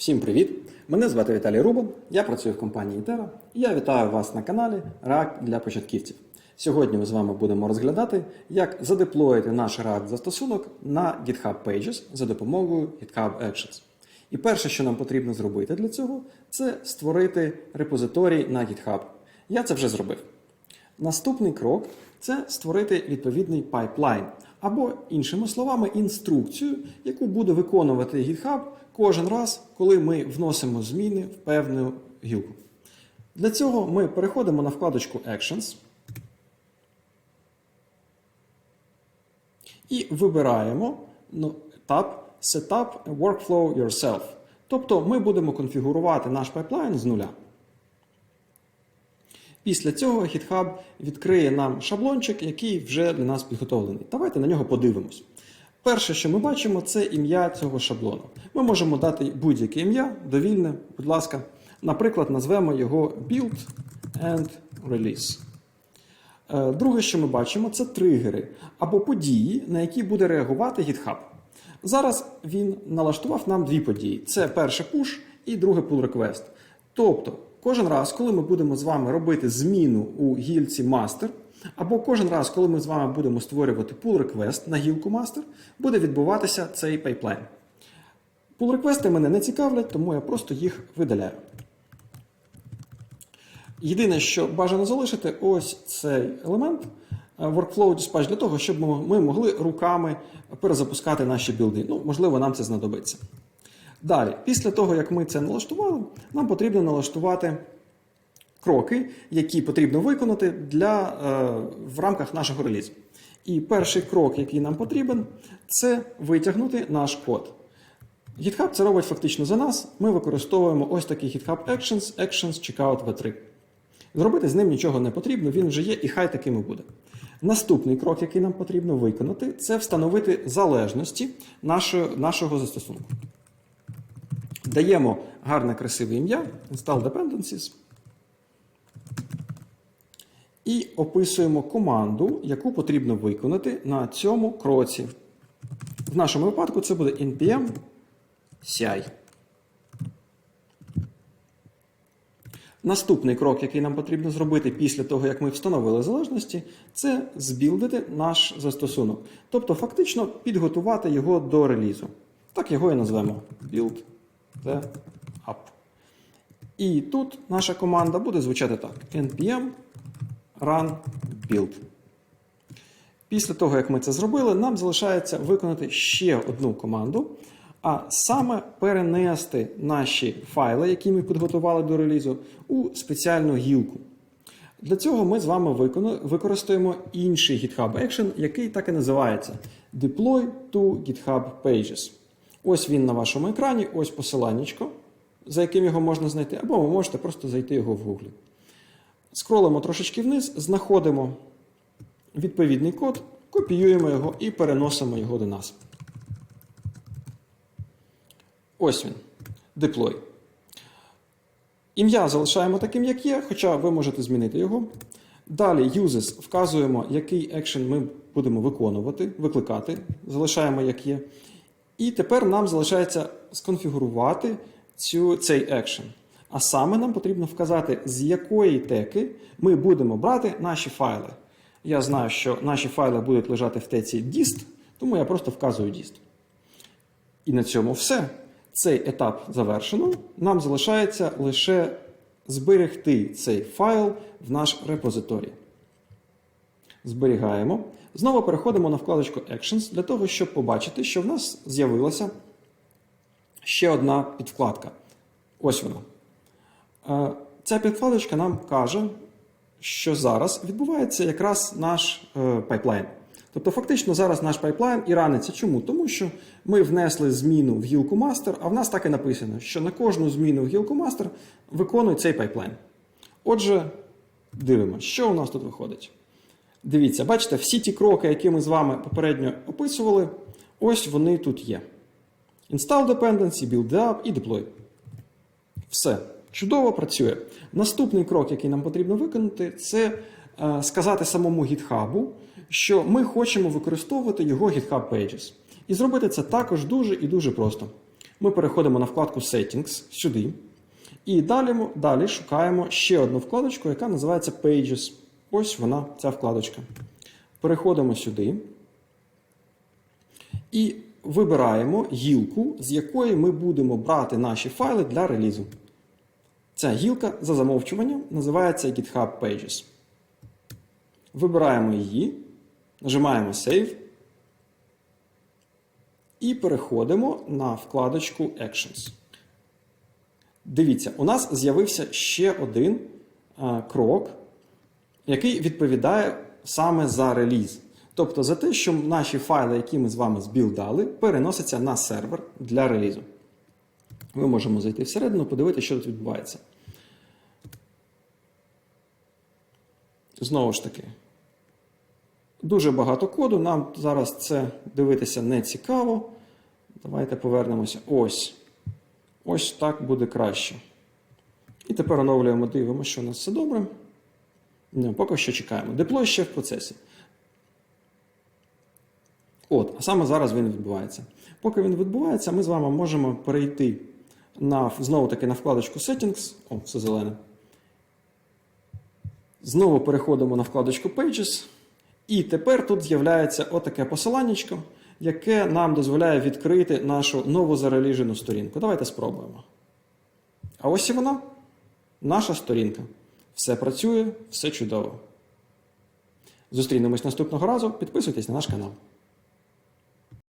Всім привіт! Мене звати Віталій Рубан, я працюю в компанії Terra і я вітаю вас на каналі React для початківців. Сьогодні ми з вами будемо розглядати, як задеплоїти наш React застосунок на GitHub Pages за допомогою GitHub Actions. І перше, що нам потрібно зробити для цього, це створити репозиторій на GitHub. Я це вже зробив. Наступний крок це створити відповідний пайплайн, або, іншими словами, інструкцію, яку буде виконувати GitHub кожен раз, коли ми вносимо зміни в певну гілку. Для цього ми переходимо на вкладочку Actions і вибираємо ну, таб Setup Workflow Yourself. Тобто ми будемо конфігурувати наш пайплайн з нуля. Після цього GitHub відкриє нам шаблончик, який вже для нас підготовлений. Давайте на нього подивимось. Перше, що ми бачимо, це ім'я цього шаблону. Ми можемо дати будь-яке ім'я, довільне, будь ласка. Наприклад, назвемо його Build and Release. Е, Друге, що ми бачимо, це тригери або події, на які буде реагувати GitHub. Зараз він налаштував нам дві події: це перше push і друге pull request. Тобто, кожен раз, коли ми будемо з вами робити зміну у гільці master, або кожен раз, коли ми з вами будемо створювати pull request на гілку master, буде відбуватися цей пайплайн. Pull реквести мене не цікавлять, тому я просто їх видаляю. Єдине, що бажано залишити, ось цей елемент е, Workflow Dispatch для того, щоб ми могли руками перезапускати наші білди. Ну, можливо, нам це знадобиться. Далі, після того, як ми це налаштували, нам потрібно налаштувати кроки, які потрібно виконати для, е, в рамках нашого релізу. І перший крок, який нам потрібен, це витягнути наш код. GitHub це робить фактично за нас. Ми використовуємо ось такий GitHub Actions, Actions Checkout V3. Зробити з ним нічого не потрібно, він вже є і хай таким і буде. Наступний крок, який нам потрібно виконати, це встановити залежності нашого, нашого застосунку. Даємо гарне красиве ім'я, Install Dependencies. І описуємо команду, яку потрібно виконати на цьому кроці. В нашому випадку це буде npm CI. Наступний крок, який нам потрібно зробити після того, як ми встановили залежності, це збілдити наш застосунок. Тобто, фактично підготувати його до релізу. Так його і назвемо Build the App. І тут наша команда буде звучати так: npm run build. Після того, як ми це зробили, нам залишається виконати ще одну команду, а саме перенести наші файли, які ми підготували до релізу, у спеціальну гілку. Для цього ми з вами використаємо інший GitHub Action, який так і називається Deploy to GitHub Pages. Ось він на вашому екрані, ось посиланнячко, за яким його можна знайти, або ви можете просто зайти його в Google. Скролимо трошечки вниз, знаходимо відповідний код, копіюємо його і переносимо його до нас. Ось він. Deploy. Ім'я залишаємо таким, як є, хоча ви можете змінити його. Далі uses вказуємо, який екшен ми будемо виконувати, викликати, залишаємо як є. І тепер нам залишається сконфігурувати цю, цей екшен. А саме нам потрібно вказати, з якої теки ми будемо брати наші файли. Я знаю, що наші файли будуть лежати в теці dist, тому я просто вказую dist. І на цьому все. Цей етап завершено. Нам залишається лише зберегти цей файл в наш репозиторій. Зберігаємо. Знову переходимо на вкладочку Actions для того, щоб побачити, що в нас з'явилася ще одна підвкладка. Ось вона. Е, Ця підвкладочка нам каже, що зараз відбувається якраз наш е, пайплайн. Тобто, фактично, зараз наш пайплайн і раниться. Чому? Тому що ми внесли зміну в гілку мастер, а в нас так і написано, що на кожну зміну в гілку мастер виконує цей пайплайн. Отже, дивимося, що у нас тут виходить. Дивіться, бачите, всі ті кроки, які ми з вами попередньо описували, ось вони тут є. Install dependency, build up і deploy. Все. Чудово працює. Наступний крок, який нам потрібно виконати, це е, сказати самому GitHub, що ми хочемо використовувати його GitHub Pages. І зробити це також дуже і дуже просто. Ми переходимо на вкладку Settings сюди. І далі, далі шукаємо ще одну вкладочку, яка називається Pages. Ось вона, ця вкладочка. Переходимо сюди і вибираємо гілку, з якої ми будемо брати наші файли для релізу. Ця гілка за замовчуванням називається GitHub Pages. Вибираємо її, нажимаємо Save і переходимо на вкладочку Actions. Дивіться, у нас з'явився ще один е, крок, який відповідає саме за реліз. Тобто за те, що наші файли, які ми з вами збілдали, переносяться на сервер для релізу. Ми можемо зайти всередину, подивитися, що тут відбувається. Знову ж таки, дуже багато коду. Нам зараз це дивитися не цікаво. Давайте повернемося. Ось. Ось так буде краще. І тепер оновлюємо, дивимося, що у нас все добре. Ну, поки що чекаємо. Деплой ще в процесі. От, а саме зараз він відбувається. Поки він відбувається, ми з вами можемо перейти на, знову таки на вкладочку Settings. О, все зелене. Знову переходимо на вкладочку Pages. І тепер тут з'являється отаке посиланнячко, яке нам дозволяє відкрити нашу нову зареліжену сторінку. Давайте спробуємо. А ось і вона, наша сторінка. Все працює, все чудово. Зустрінемось наступного разу. Підписуйтесь на наш канал.